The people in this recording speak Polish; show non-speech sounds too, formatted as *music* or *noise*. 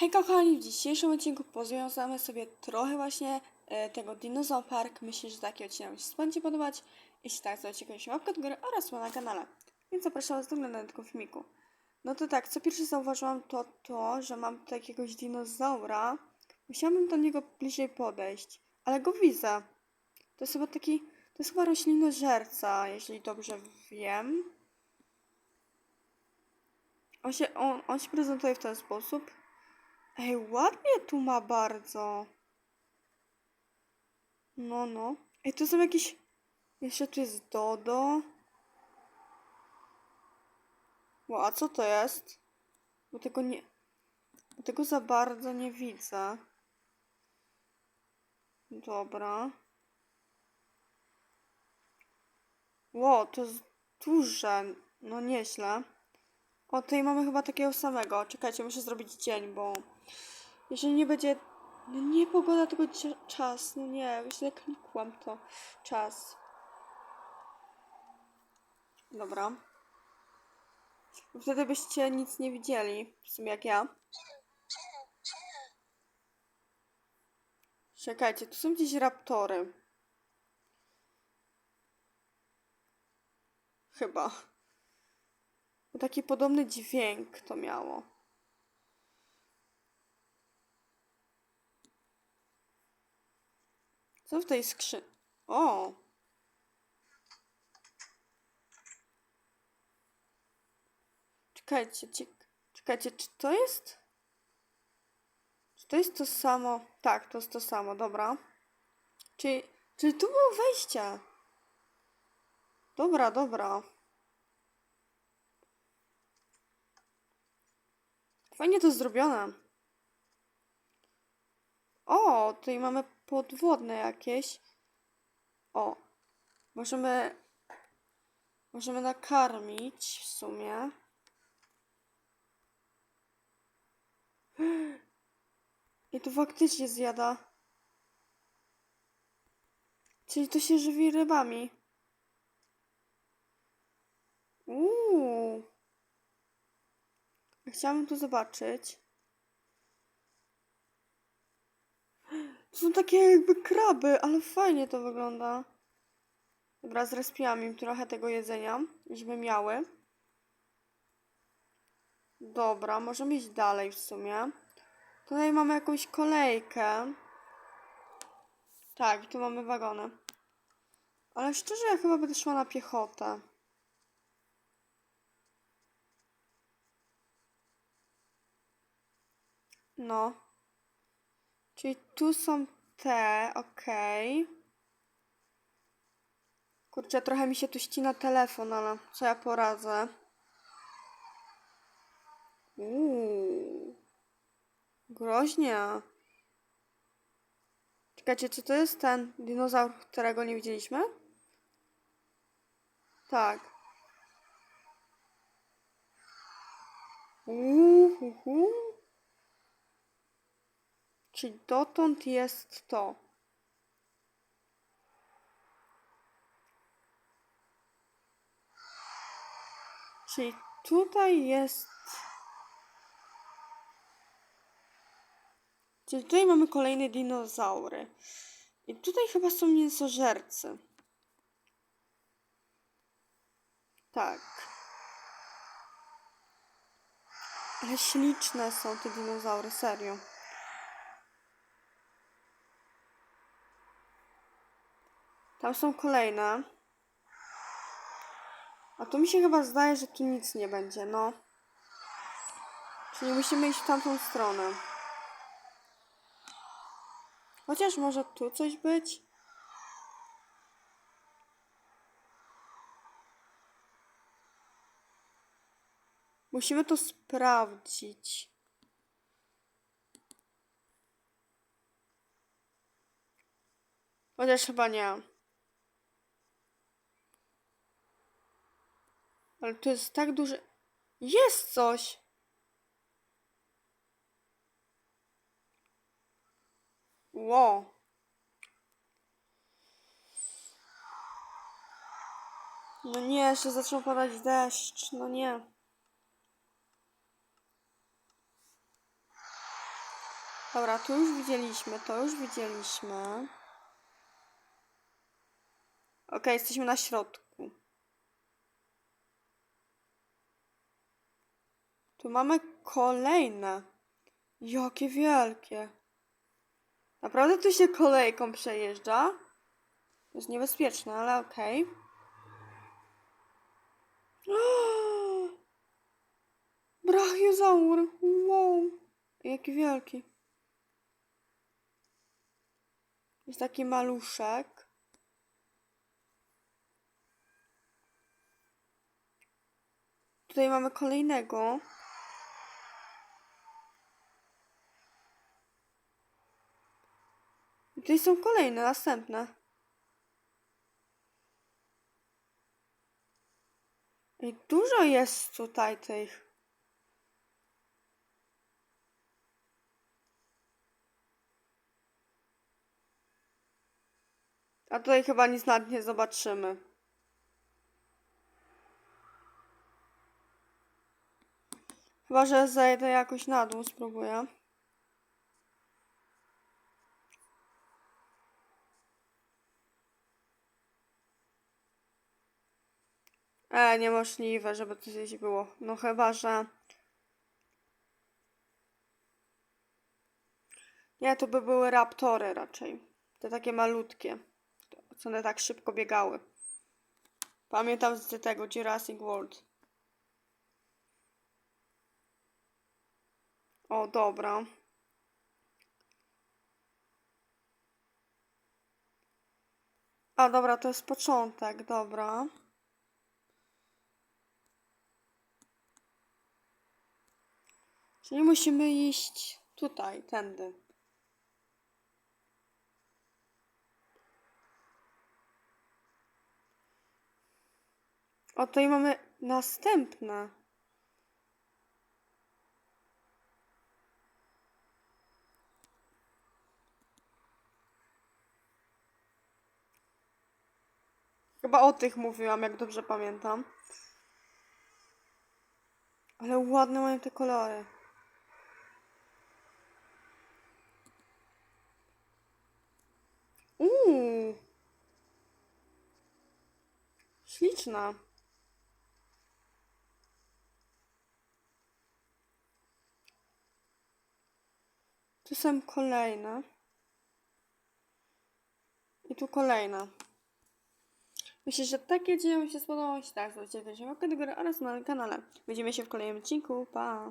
Hej kochani, w dzisiejszym odcinku pozwiązamy sobie trochę właśnie e, tego Dinosaur Park. Myślę, że taki odcinek Wam się będzie podobać. Jeśli tak, to ciekawe łapkę do góry oraz na kanale. Więc zapraszam Was do oglądania tego filmiku. No to tak, co pierwsze zauważyłam to to, że mam tutaj jakiegoś dinozaura. Musiałabym do niego bliżej podejść, ale go widzę. To jest chyba taki, to jest chyba roślinożerca, jeśli dobrze wiem. On się, on, on się prezentuje w ten sposób. Ej, ładnie tu ma bardzo. No, no. Ej, tu są jakieś... Jeszcze tu jest Dodo. Ło, a co to jest? Bo tego nie... Bo tego za bardzo nie widzę. Dobra. Ło, to jest duże. No nieźle. O, tutaj mamy chyba takiego samego. Czekajcie, muszę zrobić dzień, bo jeżeli nie będzie. No nie pogoda, tylko czas. No nie, źle klikłam to. Czas. Dobra. Wtedy byście nic nie widzieli. W sumie jak ja. Czekajcie, tu są gdzieś raptory. Chyba. Taki podobny dźwięk to miało. Co w tej skrzyn... O! Czekajcie, cie- czekajcie, czy to jest... Czy to jest to samo? Tak, to jest to samo, dobra. Czyli, czyli tu było wejście. Dobra, dobra. Fajnie to zrobione. O, tutaj mamy podwodne jakieś. O, możemy, możemy nakarmić w sumie. *gasps* I to faktycznie zjada. Czyli to się żywi rybami. Uuu. Chciałabym to zobaczyć. To są takie jakby kraby, ale fajnie to wygląda. Dobra, zrespiłam im trochę tego jedzenia, żeby miały. Dobra, możemy iść dalej w sumie. Tutaj mamy jakąś kolejkę. Tak, tu mamy wagony. Ale szczerze, ja chyba będę szła na piechotę. No. Czyli tu są te, okej. Kurczę, trochę mi się tu ścina telefon, ale co ja poradzę? Uuu. Groźnie. Czekajcie, czy to jest ten dinozaur, którego nie widzieliśmy? Tak. Uuu. Czyli dotąd jest to. Czyli tutaj jest. Czyli tutaj mamy kolejne dinozaury. I tutaj chyba są mięsożercy. Tak. Ale śliczne są te dinozaury, serio. Tam są kolejne. A tu mi się chyba zdaje, że tu nic nie będzie, no. Czyli musimy iść w tamtą stronę. Chociaż może tu coś być? Musimy to sprawdzić. Chociaż chyba nie. Ale to jest tak duże. Jest coś! Ło. No nie, jeszcze zaczął padać deszcz. No nie. Dobra, tu już widzieliśmy, to już widzieliśmy. Okej, jesteśmy na środku. Tu mamy kolejne. Jakie wielkie. Naprawdę tu się kolejką przejeżdża? To jest niebezpieczne, ale okej. *gasps* Brachiozaur! Wow! Jaki wielki. Jest taki maluszek. Tutaj mamy kolejnego. I tutaj są kolejne, następne. I dużo jest tutaj tych. A tutaj chyba nic nad nie zobaczymy. Chyba, że zejdę jakoś na dół, spróbuję. E, niemożliwe, żeby to gdzieś było. No chyba, że... Nie, to by były raptory raczej. Te takie malutkie. Co one tak szybko biegały. Pamiętam z tego Jurassic World. O, dobra. A, dobra, to jest początek, dobra. Czyli musimy iść tutaj, tędy. O, tutaj mamy następne. Chyba o tych mówiłam, jak dobrze pamiętam. Ale ładne mają te kolory. Uuu. Śliczna. Tu są kolejne. I tu kolejna. Myślę, że takie dzieło mi się spodobało. Jeśli tak, zostawcie łapkę do góry oraz na kanale. Widzimy się w kolejnym odcinku. Pa!